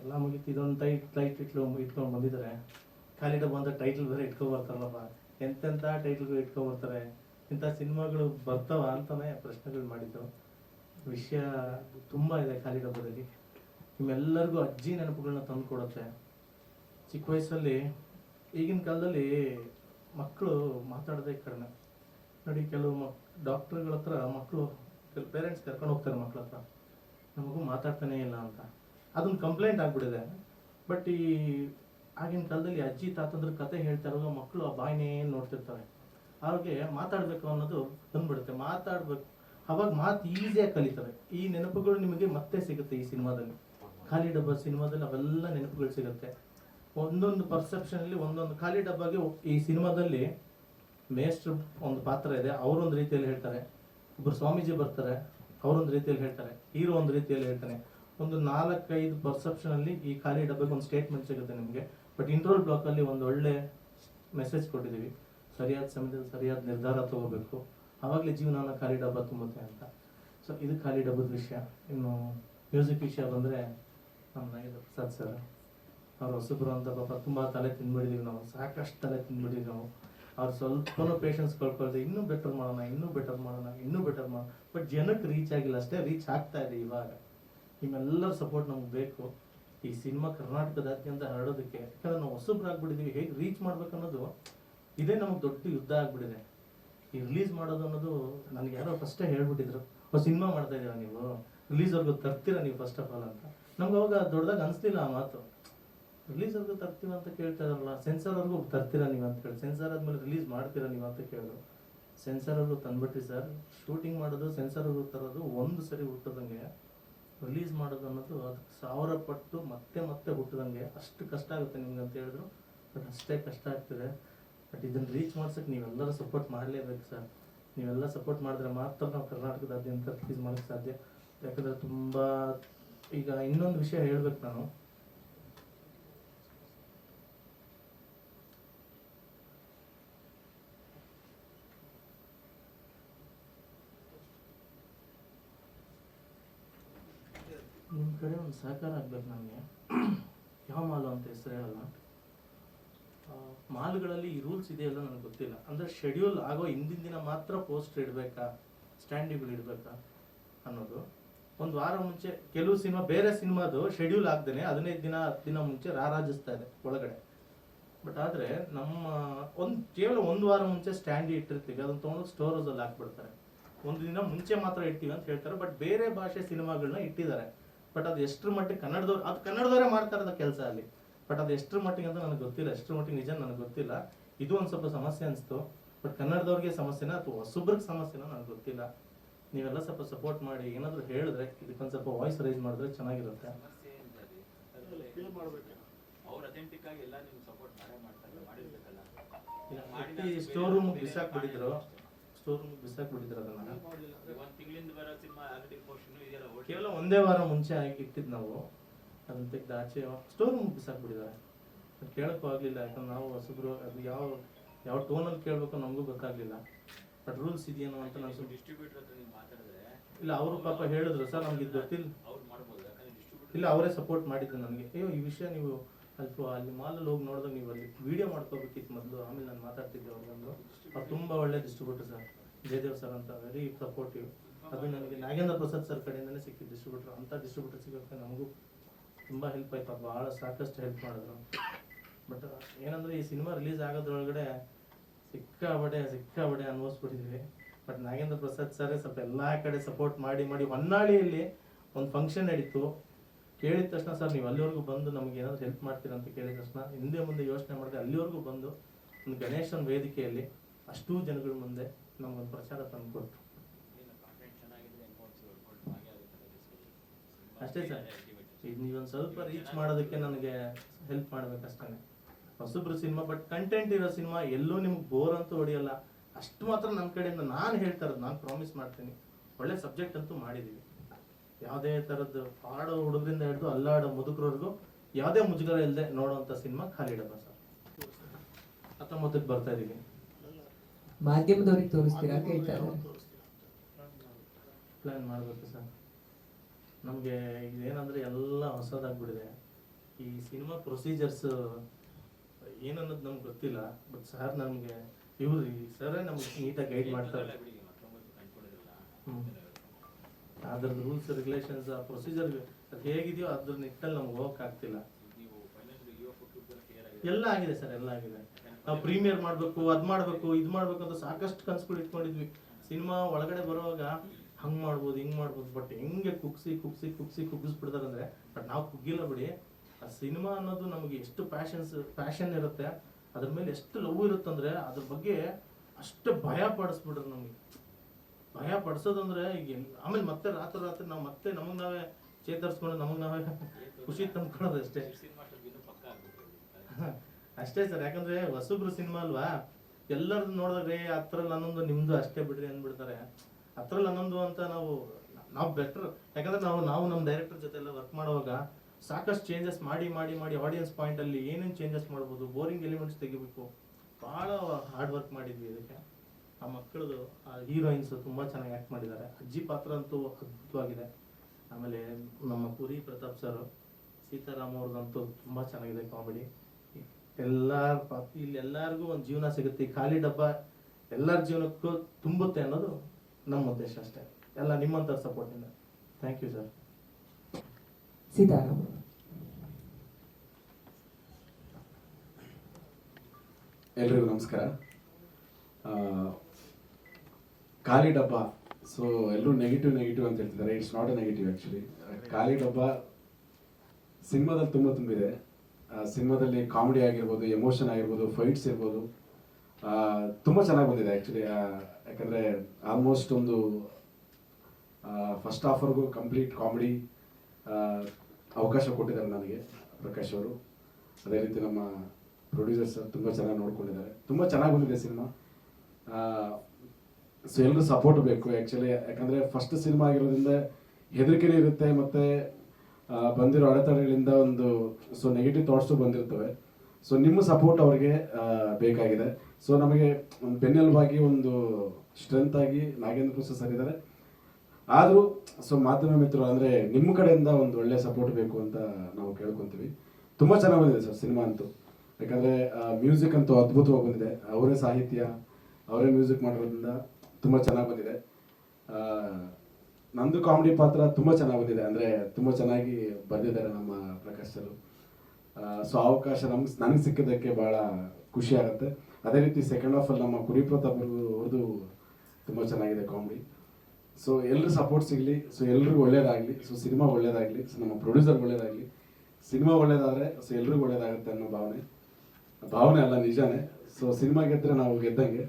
ಎಲ್ಲ ಮುಗೀತು. ಇದೊಂದು ಟೈಟ್ ಟೈಟ್ ಇಟ್ಲು, ಇಟ್ಕೊಂಡು ಬಂದಿದ್ದಾರೆ. ಖಾಲಿ ಡಬ್ಬ ಅಂತ ಟೈಟ್ಲ್ ಬೇರೆ ಇಟ್ಕೊಬರ್ತಾರಲ್ಲಪ್ಪ. ಎಂತೆಂಥ ಟೈಟ್ಲ್ಗಳು ಇಟ್ಕೊ ಬರ್ತಾರೆ ಇಂಥ ಸಿನಿಮಾಗಳು ಬರ್ತಾವ ಅಂತಾನೆ ಪ್ರಶ್ನೆಗಳು ಮಾಡಿದ್ದು ವಿಷಯ ತುಂಬ ಇದೆ ಖಾಲಿ ನಿಮ್ಮೆಲ್ಲರಿಗೂ ಅಜ್ಜಿ ನೆನಪುಗಳನ್ನ ತಂದು ಕೊಡುತ್ತೆ. ಚಿಕ್ಕ ವಯಸ್ಸಲ್ಲಿ, ಈಗಿನ ಕಾಲದಲ್ಲಿ ಮಕ್ಕಳು ಮಾತಾಡೋದೇ ಕಡಿಮೆ. ನೋಡಿ, ಕೆಲವು ಮಕ್ ಡಾಕ್ಟರ್ಗಳ ಹತ್ರ ಮಕ್ಕಳು ಕೆಲವು ಪೇರೆಂಟ್ಸ್ ಕರ್ಕೊಂಡು ಹೋಗ್ತಾರೆ ಮಕ್ಕಳ ಹತ್ರ. ನಮಗೂ ಮಾತಾಡ್ತಾನೇ ಇಲ್ಲ ಅಂತ. ಅದೊಂದು ಕಂಪ್ಲೇಂಟ್ ಆಗಿಬಿಟ್ಟಿದೆ. ಬಟ್ ಈ, ಆಗಿನ ಕಾಲದಲ್ಲಿ ಅಜ್ಜಿ, ತಾತಂದ್ರ ಕತೆ ಹೇಳ್ತಾ ಇರುವಾಗ ಮಕ್ಕಳು ಆ ಬಾಯಿನೇ ನೋಡ್ತಿರ್ತಾರೆ. ಅವ್ರಿಗೆ ಮಾತಾಡಬೇಕು ಅನ್ನೋದು ಬಂದ್ಬಿಡುತ್ತೆ. ಮಾತಾಡ್ಬೇಕು. ಅವಾಗ ಮಾತು ಈಸಿಯಾಗಿ ಕಲಿತವೆ ಈ ನೆನಪುಗಳು ನಿಮಗೆ ಮತ್ತೆ ಸಿಗುತ್ತೆ ಈ ಸಿನಿಮಾದಲ್ಲಿ. ಖಾಲಿ ಡಬ್ಬ ಸಿನಿಮಾದಲ್ಲಿ ಅವೆಲ್ಲ ನೆನಪುಗಳು ಸಿಗುತ್ತೆ. ಒಂದೊಂದು ಪರ್ಸೆಪ್ಷನಲ್ಲಿ ಒಂದೊಂದು ಖಾಲಿ ಡಬ್ಬಾಗೆ ಈ ಸಿನಿಮಾದಲ್ಲಿ ಮೇಸ್ಟ್ರ್ ಒಂದು ಪಾತ್ರ ಇದೆ. ಅವರೊಂದು ರೀತಿಯಲ್ಲಿ ಹೇಳ್ತಾರೆ. ಒಬ್ಬರು ಸ್ವಾಮೀಜಿ ಬರ್ತಾರೆ. ಅವರೊಂದು ರೀತಿಯಲ್ಲಿ ಹೇಳ್ತಾರೆ. ಹೀರೋ ಒಂದು ರೀತಿಯಲ್ಲಿ ಹೇಳ್ತಾನೆ. ಒಂದು ನಾಲ್ಕೈದು ಪರ್ಸೆಪ್ಷನ್ ಅಲ್ಲಿ ಈ ಖಾಲಿ ಡಬ್ಬಗೆ ಒಂದು ಸ್ಟೇಟ್ಮೆಂಟ್ ಸಿಗುತ್ತೆ ನಿಮಗೆ. ಬಟ್ ಇಂಟ್ರೋಲ್ ಬ್ಲಾಕ್ ಅಲ್ಲಿ ಒಂದು ಒಳ್ಳೆ ಮೆಸೇಜ್ ಕೊಟ್ಟಿದ್ದೀವಿ. ಸರಿಯಾದ ಸಮಯದಲ್ಲಿ ಸರಿಯಾದ ನಿರ್ಧಾರ ತಗೋಬೇಕು. ಆವಾಗಲೇ ಜೀವನನ ಖಾಲಿ ಡಬ್ಬ ತುಂಬುತ್ತೆ ಅಂತ. ಸೊ ಇದು ಖಾಲಿ ಡಬ್ಬದ ವಿಷಯ. ಇನ್ನು ಮ್ಯೂಸಿಕ್ ವಿಷಯ ಬಂದರೆ ನಮ್ಮ ನಾಗೇಂದ್ರ ಪ್ರಸಾದ್ ಸರ್ ಅವರು ಹೊಸಬ್ರು ಅಂತ ಪಾಪ ತುಂಬ ತಲೆ ತಿಂದ್ಬಿಟ್ಟಿದೀವಿ ನಾವು. ಸಾಕಷ್ಟು ತಲೆ ತಿನ್ಬಿಟ್ಟಿದ್ದೀವಿ ನಾವು. ಅವ್ರು ಸ್ವಲ್ಪನೂ ಪೇಷನ್ಸ್ ಕಳ್ಕೊಳ್ದೆ, ಇನ್ನೂ ಬೆಟರ್ ಮಾಡೋಣ, ಇನ್ನೂ ಬೆಟರ್ ಮಾಡೋಣ, ಇನ್ನೂ ಬೆಟರ್ ಮಾಡೋಣ. ಬಟ್ ಜನಕ್ಕೆ ರೀಚ್ ಆಗಿಲ್ಲ ಅಷ್ಟೇ ರೀಚ್ ಆಗ್ತಾ ಇದೆ ಇವಾಗ. ನಿಮ್ಮೆಲ್ಲರ ಸಪೋರ್ಟ್ ನಮ್ಗೆ ಬೇಕು. ಈ ಸಿನಿಮಾ ಕರ್ನಾಟಕದಾದ್ಯಂತ ಹರಡೋದಕ್ಕೆ. ಯಾಕಂದ್ರೆ ನಾವು ಹೊಸಬ್ರಾಗ್ಬಿಟ್ಟಿದೀವಿ. ಹೇಗೆ ರೀಚ್ ಮಾಡ್ಬೇಕನ್ನೋದು ಇದೇ ನಮಗೆ ದೊಡ್ಡ ಯುದ್ಧ ಆಗ್ಬಿಟ್ಟಿದೆ. ಈ ರಿಲೀಸ್ ಮಾಡೋದು ಅನ್ನೋದು ನನಗೆ ಯಾರೋ ಫಸ್ಟೇ ಹೇಳ್ಬಿಟ್ಟಿದ್ರು. ಓ, ಸಿನಿಮಾ ಮಾಡ್ತಾ ಇದ್ದೀರಾ ನೀವು? ರಿಲೀಸ್ವರೆಗೂ ತರ್ತೀರಾ ನೀವು ಫಸ್ಟ್ ಆಫ್ ಆಲ್ ಅಂತ. ನಮ್ಗೆ ಅವಾಗ ದೊಡ್ಡದಾಗ ಅನಿಸ್ಲಿಲ್ಲ ಆ ಮಾತು. ರಿಲೀಸ್ವರೆಗೂ ತರ್ತೀವ ಅಂತ ಕೇಳ್ತಾ ಇದಾರಲ್ಲ ಸೆನ್ಸರ್ವರೆಗೂ ತರ್ತೀರಾ ನೀವು ಅಂತ ಹೇಳಿ ಸೆನ್ಸರ್ ಆದಮೇಲೆ ರಿಲೀಸ್ ಮಾಡ್ತೀರಾ ನೀವು ಅಂತ ಕೇಳಿದ್ರು ಸೆನ್ಸರ್ವರೆಗೂ ತಂದ್ಬಿಟ್ರಿ ಸರ್ ಶೂಟಿಂಗ್ ಮಾಡೋದು ಸೆನ್ಸರ್ವರೆಗೂ ತರೋದು ಒಂದು ಸರಿ ಹುಟ್ಟೋದಂಗೆ. ರಿಲೀಸ್ ಮಾಡೋದು ಅನ್ನೋದು ಅದಕ್ಕೆ ಸಾವಿರ ಪಟ್ಟು ಮತ್ತೆ ಮತ್ತೆ ಹುಟ್ಟದಂಗೆ. ಅಷ್ಟು ಕಷ್ಟ ಆಗುತ್ತೆ ನಿಮ್ಗೆ ಅಂತ ಹೇಳಿದ್ರು. ಬಟ್ ಅಷ್ಟೇ ಕಷ್ಟ ಆಗ್ತಿದೆ. ಬಟ್ ಇದನ್ನು ರೀಚ್ ಮಾಡ್ಸಕ್ಕೆ ನೀವೆಲ್ಲರೂ ಸಪೋರ್ಟ್ ಮಾಡಲೇಬೇಕು ಸರ್ ನೀವೆಲ್ಲ ಸಪೋರ್ಟ್ ಮಾಡಿದ್ರೆ ಮಾತ್ರ ನಾವು ಕರ್ನಾಟಕದಾದ್ಯಂತ ರಿಲೀಸ್ ಮಾಡೋಕ್ಕೆ ಸಾಧ್ಯ. ಯಾಕಂದರೆ ತುಂಬ ಈಗ ಇನ್ನೊಂದು ವಿಷಯ ಹೇಳ್ಬೇಕು ನಾನು. ನಿಮ್ಮ ಕಡೆ ಒಂದು ಸಹಕಾರ ಆಗ್ಬೇಕು ನನಗೆ ಯಾವ ಮಾಲು ಅಂತ ಹೆಸರು ಹೇಳಲ್ಲ. ಮಾಲ್ಗಳಲ್ಲಿ ಈ ರೂಲ್ಸ್ ಇದೆಯಲ್ಲ ನನಗೆ ಗೊತ್ತಿಲ್ಲ. ಅಂದರೆ ಶೆಡ್ಯೂಲ್ ಆಗೋ ಹಿಂದಿನ ದಿನ ಮಾತ್ರ ಪೋಸ್ಟರ್ ಇಡಬೇಕಾ? ಸ್ಟ್ಯಾಂಡಿಗಳು ಇಡಬೇಕಾ? ಅನ್ನೋದು. ಒಂದು ವಾರ ಮುಂಚೆ ಕೆಲವು ಸಿನಿಮಾ, ಬೇರೆ ಸಿನಿಮಾದು ಶೆಡ್ಯೂಲ್ ಆಗ್ದೇನೆ ಹದಿನೈದು ದಿನ, ಹತ್ತು ದಿನ ಮುಂಚೆ ರಾರಾಜಿಸ್ತಾ ಇದೆ ಒಳಗಡೆ. ಬಟ್ ಆದರೆ ನಮ್ಮ ಒಂದು, ಕೇವಲ ಒಂದು ವಾರ ಮುಂಚೆ ಸ್ಟ್ಯಾಂಡಿ ಇಟ್ಟಿರ್ತೀವಿ. ಅದನ್ನ ತೊಗೊಂಡು ಸ್ಟೋರೇಜಲ್ಲಿ ಹಾಕ್ಬಿಡ್ತಾರೆ. ಒಂದು ದಿನ ಮುಂಚೆ ಮಾತ್ರ ಇಡ್ತೀವಿ ಅಂತ ಹೇಳ್ತಾರೆ. ಬಟ್ ಬೇರೆ ಭಾಷೆ ಸಿನಿಮಾಗಳನ್ನ ಇಟ್ಟಿದ್ದಾರೆ. ಬಟ್ ಅದು ಎಷ್ಟರ ಮಟ್ಟಿಗೆ ಕನ್ನಡದವ್ರು, ಅದು ಕನ್ನಡದವರೇ ಮಾಡ್ತಾರೆ ಕೆಲಸ ಅಲ್ಲಿ. ಬಟ್ ಅದು ಎಷ್ಟರ ಮಟ್ಟಿಗೆ ಅಂತ ನನಗೆ ಗೊತ್ತಿಲ್ಲ. ಎಷ್ಟರ ಮಟ್ಟಿಗೆ ನಿಜ ನನಗೆ ಗೊತ್ತಿಲ್ಲ. ಇದು ಒಂದು ಸ್ವಲ್ಪ ಸಮಸ್ಯೆ ಅನಿಸ್ತು. ಬಟ್ ಕನ್ನಡದವ್ರಿಗೆ ಸಮಸ್ಯೆನ ಅಥವಾ ಹೊಸಬ್ರಿಗೆ ಸಮಸ್ಯೆನ ನನಗೆ ಗೊತ್ತಿಲ್ಲ. ನೀವೆಲ್ಲ ಸ್ವಲ್ಪ ಸಪೋರ್ಟ್ ಮಾಡಿ ಏನಾದರೂ ಹೇಳಿದ್ರೆ ಇದಕ್ಕೊಂದು ಸ್ವಲ್ಪ ವಾಯ್ಸ್ ರೈಸ್ ಮಾಡಿದ್ರೆ ಚೆನ್ನಾಗಿರುತ್ತೆ. ಸ್ಟೋರ್ ರೂಮ್ ಬಿಸಾಕ್ ಅವ್ರು ಅಥೆಂಟಿಕ್ ಆಗಿ ಎಲ್ಲ ನಿಮ್ಗೆ ಸಪೋರ್ಟ್ ಮಾಡೇ ಮಾಡ್ತಾರೆ. ಮಾಡಿರ್ಬೇಕಲ್ಲ. ಈ ಸ್ಟೋರ್ ರೂಮ್ ಬಿಸಾಕ್ಬಿಟ್ಟಿದ್ರು ಸ್ಟೋರ್ ರೂಮ್ ಬಿಸಾಕ್ಬಿಟ್ಟಿದ್ರು ಅದನ್ನ. ಒಂದ್ ತಿಂಗಳಿಂದ ಬರೋ ಸಿನಿಮಾ ಆಲ್ರೆಡಿ ಪೋರ್ಷನ್ ಇದೆಲ್ಲ ಓಡಿ ಕೇವಲ ಒಂದೇ ವಾರ ಮುಂಚೆ ಆಗಿ ಇಟ್ಟಿದ್ದು ನಾವು. ಅದನ್ನ ತೆಗೆದು ಆಚೆ ಸ್ಟೋರ್ ರೂಮ್ ಬಿಸಾಕ್ಬಿಟ್ಟಿದ್ದಾರೆ. ಅದ್ ಕೇಳಕ್ಕೂ ಆಗಲಿಲ್ಲ ಯಾಕಂದ್ರೆ ನಾವು ಹೊಸಬ್ರು ಅದು ಯಾವ ಯಾವ ಟೋನಲ್ಲಿ ಕೇಳಬೇಕು ನಮಗೂ ಗೊತ್ತಾಗ್ಲಿಲ್ಲ. ಬಟ್ ರೂಲ್ಸ್ ಇದೆಯೇನೋ ಅಂತ ನಾನು ಡಿಸ್ಟ್ರಿಬ್ಯೂಟರ್ ಹತ್ರ ನೀವು ಮಾತಾಡಿದ್ರೆ ಇಲ್ಲ ಅವರು ಪಾಪ ಹೇಳಿದ್ರು ಸರ್ ನಮ್ಗೆ ಇದು ಗೊತ್ತಿಲ್ಲ ಅವ್ರು ಮಾಡ್ಬೋದು ಯಾಕಂದ್ರೆ ಡಿಸ್ಟ್ರಿಬ್ಯೂಟರ್ ಇಲ್ಲ ಅವರೇ ಸಪೋರ್ಟ್ ಮಾಡಿದ್ರು ನನಗೆ. ಅಯ್ಯೋ ಈ ವಿಷಯ ನೀವು ಅಲ್ಲಿ ಅಲ್ಲಿ ಮಾಲಲ್ಲಿ ಹೋಗಿ ನೋಡಿದಾಗ ನೀವು ಅಲ್ಲಿ ವಿಡಿಯೋ ಮಾಡ್ಕೋಬೇಕಿತ್ತು ಮೊದಲು ಆಮೇಲೆ ನಾನು ಮಾತಾಡ್ತಿದ್ದೆ ಅವ್ರು ಬಂದು. ಅವ್ರು ತುಂಬ ಒಳ್ಳೆ ಡಿಸ್ಟ್ರಿಬ್ಯೂಟರ್ ಸರ್. ಜಯದೇವ್ ಸರ್ ಅಂತ ವೆರಿ ಸಪೋರ್ಟಿವ್ ಅದು ನನಗೆ ನಾಗೇಂದ್ರ ಪ್ರಸಾದ್ ಸರ್ ಕಡೆಯಿಂದಲೇ ಸಿಕ್ಕಿದ್ದು ಡಿಸ್ಟ್ರಿಬ್ಯೂಟರ್ ಅಂಥ ಡಿಸ್ಟ್ರಿಬ್ಯೂಟರ್ ಸಿಗೋಕ್ಕೆ ನಮಗೂ ತುಂಬ ಹೆಲ್ಪ್ ಆಯ್ತು. ಭಾಳ ಸಾಕಷ್ಟು ಹೆಲ್ಪ್ ಮಾಡಿದ್ರು. ಬಟ್ ಏನಂದ್ರೆ ಈ ಸಿನಿಮಾ ರಿಲೀಸ್ ಆಗೋದ್ರೊಳಗಡೆ ಸಿಕ್ಕಾಬಡೆ ಸಿಕ್ಕಾಬಡೆ ಅನ್ಭವಿಸ್ಬಿಟ್ಟಿದ್ವಿ. ಬಟ್ ನಾಗೇಂದ್ರ ಪ್ರಸಾದ್ ಸರ್ ಸ್ವಲ್ಪ ಎಲ್ಲ ಕಡೆ ಸಪೋರ್ಟ್ ಮಾಡಿ ಮಾಡಿ ಹೊನ್ನಾಳಿಯಲ್ಲಿ ಒಂದು ಫಂಕ್ಷನ್ ನಡೀತು. ಕೇಳಿದ ತಕ್ಷಣ ಸರ್ ನೀವು ಅಲ್ಲಿವರೆಗೂ ಬಂದು ನಮ್ಗೆ ಏನಾದ್ರು ಹೆಲ್ಪ್ ಮಾಡ್ತೀರಾ ಅಂತ ಕೇಳಿದ ತಕ್ಷಣ ಹಿಂದೆ ಮುಂದೆ ಯೋಚನೆ ಮಾಡಿದೆ. ಅಲ್ಲಿವರೆಗೂ ಬಂದು ಒಂದು ಗಣೇಶನ ವೇದಿಕೆಯಲ್ಲಿ ಅಷ್ಟೂ ಜನಗಳ ಮುಂದೆ ನಮ್ಗೊಂದು ಪ್ರಚಾರ ತಂದು ಕೊಟ್ಟರು ಅಷ್ಟೇ ಸರ್ ಈಗ ನೀವೊಂದು ಸ್ವಲ್ಪ ರೀಚ್ ಮಾಡೋದಕ್ಕೆ ನನಗೆ ಹೆಲ್ಪ್ ಮಾಡ್ಬೇಕಷ್ಟೇ. ಹೊಸಬ್ರು ಸಿನಿಮಾ ಬಟ್ ಕಂಟೆಂಟ್ ಇರೋ ಸಿನಿಮಾ ಎಲ್ಲೂ ನಿಮ್ಗೆ ಬೋರ್ ಅಂತೂ ಹೊಡೆಯಲ್ಲ. ಅಷ್ಟು ಮಾತ್ರ ನನ್ನ ಕಡೆಯಿಂದ ನಾನು ಹೇಳ್ತಾ ಇರೋದು ನಾನು ಪ್ರಾಮಿಸ್ ಮಾಡ್ತೀನಿ. ಒಳ್ಳೆ ಸಬ್ಜೆಕ್ಟ್ ಅಂತೂ ಮಾಡಿದ್ದೀವಿ ಯಾವುದೇ ಥರದ್ದು ಹಾಡೋ ಹುಡುಗರಿಂದ ಹಿಡಿದು ಅಲ್ಲಾಡೋ ಮುದುಕರವರೆಗೂ ಯಾವುದೇ ಮುಜುಗರ ಇಲ್ಲದೆ ನೋಡೋವಂಥ ಸಿನಿಮಾ ಖಾಲಿ ಡಬ್ಬ ಸರ್. ಹತ್ತೊಂಬತ್ತಕ್ಕೆ ಬರ್ತಾ ಇದ್ದೀವಿ ಮಾಧ್ಯಮದವ್ರಿಗೆ ತೋರಿಸ್ತೀರಾ? ಪ್ಲಾನ್ ಮಾಡಬೇಕು ಸರ್. ನಮಗೆ ಇದೇನಂದರೆ ಎಲ್ಲ ಹೊಸದಾಗ್ಬಿಟ್ಟಿದೆ. ಈ ಸಿನಿಮಾ ಪ್ರೊಸೀಜರ್ಸ್ ಏನನ್ನೋದು ನಮ್ಗೆ ಗೊತ್ತಿಲ್ಲ ಬಟ್ ಸರ್ ನಮಗೆ, ಇವ್ರು ಈ ಸರೇ ನಮ್ಗೆ ನೀಟಾಗಿ ಗೈಡ್ ಮಾಡ್ತಾರೆ. ಅದ್ರದ್ದು ರೂಲ್ಸ್ ರೆಗ್ಯುಲೇಷನ್ಸ್ ಆ ಪ್ರೊಸೀಜರ್ ಅದು ಹೇಗಿದೆಯೋ ಅದ್ರ ನಿಟ್ಟಲ್ಲಿ ನಮ್ಗೆ ಹೋಗಕ್ ಆಗ್ತಿಲ್ಲ. ನೀವು ಫೈನಲ್ ಇಒ ಕೊಟ್ಟಿದ್ದೆಲ್ಲ ಕ್ಲಿಯರ್ ಆಗಿದೆ ಎಲ್ಲ ಆಗಿದೆ ಸರ್ ಎಲ್ಲ ಆಗಿದೆ. ನಾವು ಪ್ರೀಮಿಯರ್ ಮಾಡಬೇಕು, ಅದು ಮಾಡಬೇಕು, ಇದು ಮಾಡಬೇಕು ಅಂತ ಸಾಕಷ್ಟು ಕನ್ಸುಗಳು ಇಟ್ಕೊಂಡಿದ್ವಿ. ಸಿನಿಮಾ ಒಳಗಡೆ ಬರುವಾಗ ಹಂಗ್ ಮಾಡ್ಬೋದು ಹಿಂಗ್ ಮಾಡ್ಬೋದು ಬಟ್ ಹೆಂಗೆ ಕುಗ್ಸಿ ಕುಗ್ಸಿ ಕುಗ್ಸಿ ಕುಗ್ಗಿಸ್ಬಿಡ್ತಾರೆ ಅಂದ್ರೆ ಬಟ್ ನಾವು ಕುಗ್ಗಿಲ್ಲ ಬಿಡಿ. ಆ ಸಿನಿಮಾ ಅನ್ನೋದು ನಮಗೆ ಎಷ್ಟು ಪ್ಯಾಷನ್ಸ್ ಪ್ಯಾಷನ್ ಇರುತ್ತೆ ಅದ್ರ ಮೇಲೆ ಎಷ್ಟು ಲವ್ ಇರುತ್ತಂದ್ರೆ ಅದ್ರ ಬಗ್ಗೆ ಅಷ್ಟು ಭಯ ಪಡಿಸ್ಬಿಡ್ರು ನಮಗೆ. ಭಯ ಪಡಿಸೋದಂದ್ರೆ ಈಗ ಆಮೇಲೆ ಮತ್ತೆ ರಾತ್ರಿ ರಾತ್ರಿ ನಾವು ಮತ್ತೆ ನಮಗ್ ನಾವೇ ಚೇತರಿಸ್ಕೊಂಡು ನಮಗ್ ನಾವೇ ಖುಷಿ ತಂದ್ಕೊಳ್ಳೋದು ಅಷ್ಟೇ. ಅಷ್ಟೇ ಸರ್ ಯಾಕಂದ್ರೆ ಹೊಸಬ್ರು ಸಿನಿಮಾ ಅಲ್ವಾ? ಎಲ್ಲರದ್ದು ನೋಡಿದ್ರೆ ಹತ್ರಲ್ಲಿ ನಾನೊಂದು ನಿಮ್ದು ಅಷ್ಟೇ ಬಿಡ್ರಿ ಅಂದ್ಬಿಡ್ತಾರೆ. ಹತ್ರಲ್ಲಿ ಹನ್ನೊಂದು ಅಂತ ನಾವು ನಾವು ಬೆಟರ್ ಯಾಕಂದ್ರೆ ನಾವು ನಾವು ನಮ್ಮ ಡೈರೆಕ್ಟರ್ ಜೊತೆ ಎಲ್ಲ ವರ್ಕ್ ಮಾಡುವಾಗ ಸಾಕಷ್ಟು ಚೇಂಜಸ್ ಮಾಡಿ ಮಾಡಿ ಮಾಡಿ ಆಡಿಯನ್ಸ್ ಪಾಯಿಂಟ್ ಅಲ್ಲಿ ಏನೇನು ಚೇಂಜಸ್ ಮಾಡ್ಬೋದು ಬೋರಿಂಗ್ ಎಲಿಮೆಂಟ್ಸ್ ತೆಗಿಬೇಕು. ಬಹಳ ಹಾರ್ಡ್ ವರ್ಕ್ ಮಾಡಿದ್ವಿ ಇದಕ್ಕೆ. ಆ ಮಕ್ಕಳದು, ಆ ಹೀರೋಯಿನ್ಸ್ ತುಂಬಾ ಚೆನ್ನಾಗಿ ಆಕ್ಟ್ ಮಾಡಿದ್ದಾರೆ. ಅಜ್ಜಿ ಪಾತ್ರ ಅಂತೂ ಅದ್ಭುತವಾಗಿದೆ. ಆಮೇಲೆ ನಮ್ಮ ಪುರಿ ಪ್ರತಾಪ್ ಸರ್ ಸೀತಾರಾಮ್ ಅವ್ರದಂತೂ ತುಂಬಾ ಚೆನ್ನಾಗಿದೆ ಕಾಮಿಡಿ ಎಲ್ಲಾರ ಇಲ್ಲಿ ಎಲ್ಲರಿಗೂ ಒಂದು ಜೀವನ ಸಿಗುತ್ತೆ. ಖಾಲಿ ಡಬ್ಬ ಎಲ್ಲರ ಜೀವನಕ್ಕೂ ತುಂಬುತ್ತೆ ಅನ್ನೋದು ನಮ್ಮ ಉದ್ದೇಶ ಅಷ್ಟೇ. ಎಲ್ಲ ನಿಮ್ಮಂತ ಸಪೋರ್ಟಿಂದ ಥ್ಯಾಂಕ್ ಯು ಸರ್ ಸೀತಾರಾಮ್. ಎಲ್ರಿಗೂ ನಮಸ್ಕಾರ. ಆ, ಖಾಲಿ ಡಬ್ಬ. ಸೊ ಎಲ್ಲರೂ ನೆಗೆಟಿವ್ ನೆಗೆಟಿವ್ ಅಂತ ಹೇಳ್ತಿದ್ದಾರೆ. It's not a negative actually Khali Dabba ಸಿನಿಮಾದಲ್ಲಿ ತುಂಬ ತುಂಬಿದೆ. ಆ, ಸಿನಿಮಾದಲ್ಲಿ ಕಾಮಿಡಿ ಆಗಿರ್ಬೋದು ಎಮೋಷನ್ ಆಗಿರ್ಬೋದು ಫೈಟ್ಸ್ ಇರ್ಬೋದು. ಆ, ತುಂಬ ಚೆನ್ನಾಗಿ ಬಂದಿದೆ ಆ್ಯಕ್ಚುಲಿ ಯಾಕಂದರೆ ಆಲ್ಮೋಸ್ಟ್ ಒಂದು ಫಸ್ಟ್ ಆಫರ್ಗೂ ಕಂಪ್ಲೀಟ್ ಕಾಮಿಡಿ ಅವಕಾಶ ಕೊಟ್ಟಿದ್ದಾರೆ ನನಗೆ, ಪ್ರಕಾಶ್ ಅವರು. ಅದೇ ರೀತಿ ನಮ್ಮ ಪ್ರೊಡ್ಯೂಸರ್ ಸರ್ ತುಂಬ ಚೆನ್ನಾಗಿ ನೋಡ್ಕೊಂಡಿದ್ದಾರೆ. ತುಂಬ ಚೆನ್ನಾಗಿ ಬಂದಿದೆ ಸಿನಿಮಾ. ಸೊ ಎಲ್ಲರೂ ಸಪೋರ್ಟ್ ಬೇಕು ಆ್ಯಕ್ಚುಲಿ ಯಾಕಂದರೆ ಫಸ್ಟ್ ಸಿನಿಮಾ ಆಗಿರೋದ್ರಿಂದ ಹೆದರಿಕೆನೇ ಇರುತ್ತೆ, ಮತ್ತು ಬಂದಿರೋ ಅಡೆತಡೆಗಳಿಂದ ಒಂದು ಸೊ ನೆಗೆಟಿವ್ ಥಾಟ್ಸು ಬಂದಿರ್ತವೆ. ಸೊ ನಿಮ್ಮ ಸಪೋರ್ಟ್ ಅವ್ರಿಗೆ ಬೇಕಾಗಿದೆ. ಸೊ ನಮಗೆ ಒಂದು ಬೆನ್ನೆಲುಬಾಗಿ ಒಂದು ಸ್ಟ್ರೆಂತ್ ಆಗಿ ನಾಗೇಂದ್ರ ಪ್ರಸಾದ್ ಸರ್ ಇದ್ದಾರೆ. ಆದರೂ ಸೊ ಮಾಧ್ಯಮ ಮಿತ್ರರು ಅಂದರೆ ನಿಮ್ಮ ಕಡೆಯಿಂದ ಒಂದು ಒಳ್ಳೆ ಸಪೋರ್ಟ್ ಬೇಕು ಅಂತ ನಾವು ಕೇಳ್ಕೊತೀವಿ. ತುಂಬ ಚೆನ್ನಾಗಿ ಬಂದಿದೆ ಸರ್ ಸಿನಿಮಾ ಅಂತೂ. ಯಾಕಂದರೆ ಮ್ಯೂಸಿಕ್ ಅಂತೂ ಅದ್ಭುತವಾಗಿ ಬಂದಿದೆ. ಅವರೇ ಸಾಹಿತ್ಯ, ಅವರೇ ಮ್ಯೂಸಿಕ್ ಮಾಡೋದ್ರಿಂದ ತುಂಬ ಚೆನ್ನಾಗಿ ಬಂದಿದೆ. ನಂದು ಕಾಮಿಡಿ ಪಾತ್ರ ತುಂಬ ಚೆನ್ನಾಗಿ ಬಂದಿದೆ. ಅಂದರೆ ತುಂಬ ಚೆನ್ನಾಗಿ ಬಂದಿದ್ದಾರೆ ನಮ್ಮ ಪ್ರಕಾಶ್ ಸರ್ ಸೊ ಅವಕಾಶ ನಮ್ಗೆ, ನನಗೆ ಸಿಕ್ಕಿದ್ದಕ್ಕೆ ಭಾಳ ಖುಷಿ ಆಗುತ್ತೆ. ಅದೇ ರೀತಿ ಸೆಕೆಂಡ್ ಹಾಫಲ್ಲಿ ನಮ್ಮ ಕುರಿ ಪ್ರತಾಪ್ ಅವ್ರದ್ದು ತುಂಬ ಚೆನ್ನಾಗಿದೆ ಕಾಮಿಡಿ ಸೊ ಎಲ್ಲರೂ ಸಪೋರ್ಟ್ ಸಿಗಲಿ ಸೊ ಎಲ್ಲರಿಗೂ ಒಳ್ಳೇದಾಗಲಿ ಸೊ ಸಿನಿಮಾ ಒಳ್ಳೇದಾಗಲಿ ಸೊ ನಮ್ಮ ಪ್ರೊಡ್ಯೂಸರ್ ಒಳ್ಳೇದಾಗಲಿ ಸಿನಿಮಾ ಒಳ್ಳೇದಾದರೆ ಸೊ ಎಲ್ರಿಗೂ ಒಳ್ಳೇದಾಗುತ್ತೆ ಅನ್ನೋ ಭಾವನೆ. ಭಾವನೆ ಅಲ್ಲ ನಿಜಾನೇ. ಸೊ ಸಿನಿಮಾ ಗೆದ್ದರೆ ನಾವು ಗೆದ್ದಂಗೆ.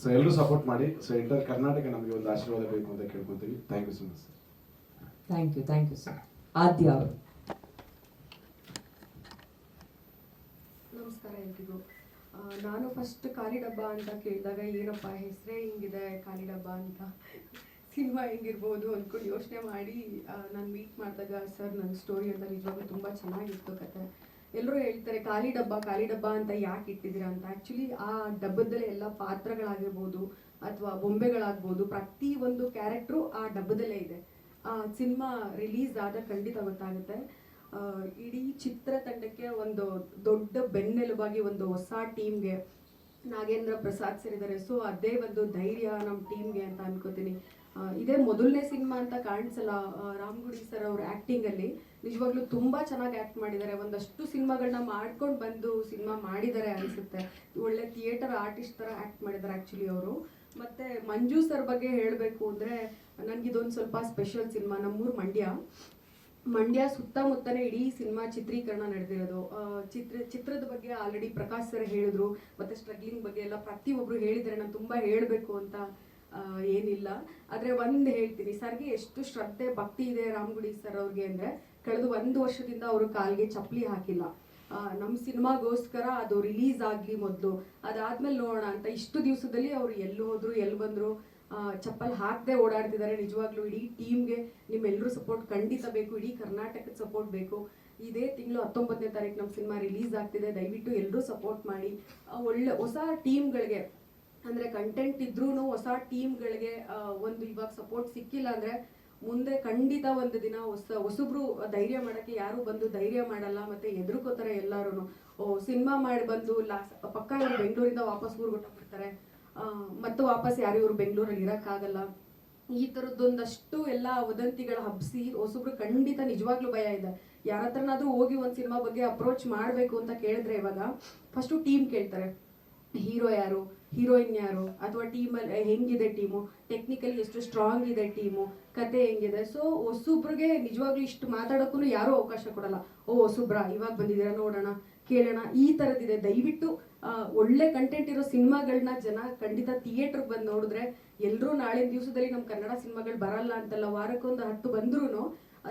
ಸೊ ಎಲ್ಲರೂ ಸಪೋರ್ಟ್ ಮಾಡಿ ಸೊ ಎಂಟರ್ ಕರ್ನಾಟಕ ನಮಗೆ ಒಂದು ಆಶೀರ್ವಾದ ಬೇಕು ಅಂತ ಕೇಳ್ಕೊತೀವಿ. Thank you so much sir thank you thank you sir Adya ಅವರು. ನಮಸ್ಕಾರ ಎಲ್ರಿಗೂ. ನಾನು ಫಸ್ಟ್ ಖಾಲಿ ಡಬ್ಬ ಅಂತ ಕೇಳಿದಾಗ, ಏನಪ್ಪ, ಹೆಸರೇ ಹಿಂಗಿದೆ ಖಾಲಿ ಡಬ್ಬ ಅಂತ? ಸಿನಿಮಾ ಹೆಂಗಿರ್ಬೋದು ಅಂದ್ಕೊಂಡು ಯೋಚನೆ ಮಾಡಿ ನಾನು ಮೀಟ್ ಮಾಡಿದಾಗ, ಸರ್ ನನ್ನ ಸ್ಟೋರಿ ಅಂತ ನಿಜವಾಗ್ಲೂ ತುಂಬ ಚೆನ್ನಾಗಿತ್ತು ಕತೆ. ಎಲ್ಲರೂ ಹೇಳ್ತಾರೆ, ಖಾಲಿ ಡಬ್ಬ ಖಾಲಿ ಡಬ್ಬ ಅಂತ ಯಾಕೆ ಇಟ್ಟಿದ್ದೀರಾ ಅಂತ? ಆ್ಯಕ್ಚುಲಿ ಆ ಡಬ್ಬದಲ್ಲೇ ಎಲ್ಲ ಪಾತ್ರಗಳಾಗಿರ್ಬೋದು ಅಥವಾ ಬೊಂಬೆಗಳಾಗ್ಬೋದು, ಪ್ರತಿ ಒಂದು ಕ್ಯಾರೆಕ್ಟ್ರು ಆ ಡಬ್ಬದಲ್ಲೇ ಇದೆ. ಆ ಸಿನಿಮಾ ರಿಲೀಸ್ ಆದ ಖಂಡಿತ ಗೊತ್ತಾಗುತ್ತೆ. ಇಡೀ ಚಿತ್ರತಂಡಕ್ಕೆ ಒಂದು ದೊಡ್ಡ ಬೆನ್ನೆಲುಬಾಗಿ ಒಂದು ಹೊಸ ಟೀಮ್ಗೆ ನಾಗೇಂದ್ರ ಪ್ರಸಾದ್ ಸೇರಿದ್ದಾರೆ ಸೊ ಅದೇ ಒಂದು ಧೈರ್ಯ ನಮ್ಮ ಟೀಮ್ಗೆ ಅಂತ ಅನ್ಕೋತೀನಿ. ಇದೇ ಮೊದಲನೇ ಸಿನಿಮಾ ಅಂತ ಕಾಣಿಸಲ್ಲ ರಾಮ್ಗುಡಿ ಸರ್ ಅವ್ರ ಆಕ್ಟಿಂಗ್ ಅಲ್ಲಿ. ನಿಜವಾಗ್ಲೂ ತುಂಬಾ ಚೆನ್ನಾಗಿ ಆಕ್ಟ್ ಮಾಡಿದ್ದಾರೆ. ಒಂದಷ್ಟು ಸಿನಿಮಾಗಳನ್ನ ಮಾಡ್ಕೊಂಡು ಬಂದು ಸಿನಿಮಾ ಮಾಡಿದ್ದಾರೆ ಅನಿಸುತ್ತೆ. ಒಳ್ಳೆ ಥಿಯೇಟರ್ ಆರ್ಟಿಸ್ಟ್ ತರ ಆಕ್ಟ್ ಮಾಡಿದ್ದಾರೆ ಆ್ಯಕ್ಚುಲಿ ಅವರು. ಮತ್ತೆ ಮಂಜು ಸರ್ ಬಗ್ಗೆ ಹೇಳಬೇಕು ಅಂದರೆ ನನಗಿದೊಂದು ಸ್ವಲ್ಪ ಸ್ಪೆಷಲ್ ಸಿನಿಮಾ. ನಮ್ಮೂರು ಮಂಡ್ಯ. ಮಂಡ್ಯ ಸುತ್ತಮುತ್ತನೇ ಇಡೀ ಸಿನಿಮಾ ಚಿತ್ರೀಕರಣ ನಡೆದಿರೋದು. ಚಿತ್ರ, ಚಿತ್ರದ ಬಗ್ಗೆ ಆಲ್ರೆಡಿ ಪ್ರಕಾಶ್ ಸರ್ ಹೇಳಿದ್ರು, ಮತ್ತೆ ಸ್ಟ್ರಗ್ಲಿಂಗ್ ಬಗ್ಗೆ ಎಲ್ಲ ಪ್ರತಿಯೊಬ್ರು ಹೇಳಿದ್ದಾರೆ, ನಾನು ತುಂಬಾ ಹೇಳಬೇಕು ಅಂತ ಏನಿಲ್ಲ. ಆದ್ರೆ ಒಂದು ಹೇಳ್ತೀನಿ, ಸರ್ಗೆ ಎಷ್ಟು ಶ್ರದ್ಧೆ, ಭಕ್ತಿ ಇದೆ ರಾಮಗುಡಿ ಸರ್ ಅವ್ರಿಗೆ ಅಂದ್ರೆ, ಕಳೆದ ಒಂದು ವರ್ಷದಿಂದ ಅವರು ಕಾಲ್ಗೆ ಚಪ್ಪಲಿ ಹಾಕಿಲ್ಲ. ನಮ್ಮ ಸಿನಿಮಾಗೋಸ್ಕರ ಅದು ರಿಲೀಸ್ ಆಗ್ಲಿ ಮೊದಲು. ಅದಾದ್ಮೇಲೆ ನೋಡೋಣ ಅಂತ ಇಷ್ಟು ದಿವಸದಲ್ಲಿ ಅವರು ಎಲ್ಲಿ ಹೋದ್ರು, ಎಲ್ಲಿ ಬಂದ್ರು ಚಪ್ಪಲ್ ಹಾಕದೆ ಓಡಾಡ್ತಿದ್ದಾರೆ ನಿಜವಾಗ್ಲೂ ಇಡೀ ಟೀಮ್ಗೆ ನಿಮ್ಮೆಲ್ಲರೂ ಸಪೋರ್ಟ್ ಖಂಡಿತ ಬೇಕು. ಇಡೀ ಕರ್ನಾಟಕದ ಸಪೋರ್ಟ್ ಬೇಕು. ಇದೇ ತಿಂಗಳು ಹತ್ತೊಂಬತ್ತನೇ ತಾರೀಕು ನಮ್ಮ ಸಿನಿಮಾ ರಿಲೀಸ್ ಆಗ್ತಿದೆ. ದಯವಿಟ್ಟು ಎಲ್ಲರೂ ಸಪೋರ್ಟ್ ಮಾಡಿ. ಒಳ್ಳೆ ಹೊಸ ಟೀಮ್ಗಳಿಗೆ ಅಂದರೆ ಕಂಟೆಂಟ್ ಇದ್ರೂ ಹೊಸ ಟೀಮ್ಗಳಿಗೆ ಒಂದು ಇವಾಗ ಸಪೋರ್ಟ್ ಸಿಕ್ಕಿಲ್ಲ ಅಂದರೆ ಮುಂದೆ ಖಂಡಿತ ಒಂದು ದಿನ ಹೊಸ ಹೊಸಬ್ರು ಧೈರ್ಯ ಮಾಡೋಕ್ಕೆ ಯಾರು ಬಂದು ಧೈರ್ಯ ಮಾಡಲ್ಲ. ಮತ್ತೆ ಎದುರ್ಕೋತಾರೆ ಎಲ್ಲರೂ ಸಿನಿಮಾ ಮಾಡಿ ಬಂದು ಲಾಸ್ಟ್ ಪಕ್ಕ ಬೆಂಗಳೂರಿಂದ ವಾಪಸ್ ಊರಿಗೆ ಬಿಡ್ತಾರೆ ಆ, ಮತ್ತೆ ವಾಪಸ್ ಯಾರು ಇವ್ರು ಬೆಂಗಳೂರಲ್ಲಿ ಇರೋಕ್ಕಾಗಲ್ಲ. ಈ ಥರದ್ದೊಂದಷ್ಟು ಎಲ್ಲ ವದಂತಿಗಳು ಹಬ್ಸಿ ಹೊಸಬ್ರು ಖಂಡಿತ ನಿಜವಾಗ್ಲೂ ಭಯ ಇದೆ. ಯಾರ ಹತ್ರನಾದ್ರೂ ಹೋಗಿ ಒಂದು ಸಿನಿಮಾ ಬಗ್ಗೆ ಅಪ್ರೋಚ್ ಮಾಡಬೇಕು ಅಂತ ಕೇಳಿದ್ರೆ ಇವಾಗ ಫಸ್ಟ್ ಟೀಮ್ ಕೇಳ್ತಾರೆ. ಹೀರೋ ಯಾರು? ಹೀರೋಯಿನ್ ಯಾರು? ಅಥವಾ ಟೀಮಲ್ಲಿ ಹೆಂಗಿದೆ ಟೀಮು ಟೆಕ್ನಿಕಲಿ ಎಷ್ಟು ಸ್ಟ್ರಾಂಗ್ ಇದೆ ಟೀಮು ಕತೆ ಹೆಂಗಿದೆ? ಸೊ ಹೊಸಬ್ರಿಗೆ ನಿಜವಾಗ್ಲೂ ಇಷ್ಟು ಮಾತಾಡೋಕ್ಕೂ ಯಾರೂ ಅವಕಾಶ ಕೊಡಲ್ಲ. ಓ, ಹೊಸಬ್ರಾ, ಇವಾಗ ಬಂದಿದ್ದೀರಾ ನೋಡೋಣ. ಕೇಳೋಣ. ಈ ಥರದ್ದಿದೆ ದಯವಿಟ್ಟು ಒಳ್ಳೆ ಕಂಟೆಂಟ್ ಇರೋ ಸಿನಿಮಾಗಳನ್ನ ಜನ ಖಂಡಿತ ಥಿಯೇಟರ್ ಬಂದು ನೋಡಿದ್ರೆ ಎಲ್ಲರೂ ನಾಳಿನ ದಿವಸದಲ್ಲಿ ನಮ್ಮ ಕನ್ನಡ ಸಿನಿಮಾಗಳು ಬರಲ್ಲ ಅಂತಲ್ಲ, ವಾರಕ್ಕೊಂದು ಹತ್ತು ಬಂದ್ರೂ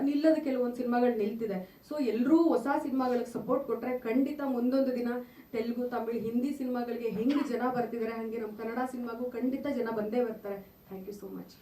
ನಿಲ್ಲದ ಕೆಲವೊಂದು ಸಿನಿಮಾಗಳು ನಿಲ್ತಿದೆ. ಸೊ ಎಲ್ಲರೂ ಹೊಸ ಸಿನಿಮಾಗಳಿಗೆ ಸಪೋರ್ಟ್ ಕೊಟ್ರೆ ಖಂಡಿತ ಮುಂದೊಂದು ದಿನ ತೆಲುಗು, ತಮಿಳು, ಹಿಂದಿ ಸಿನಿಮಾಗಳಿಗೆ ಹೆಂಗೆ ಜನ ಬರ್ತಿದ್ದಾರೆ ಹಾಗೆ ನಮ್ಮ ಕನ್ನಡ ಸಿನಿಮಾಗೂ ಖಂಡಿತ ಜನ ಬಂದೇ ಬರ್ತಾರೆ. Thank you so much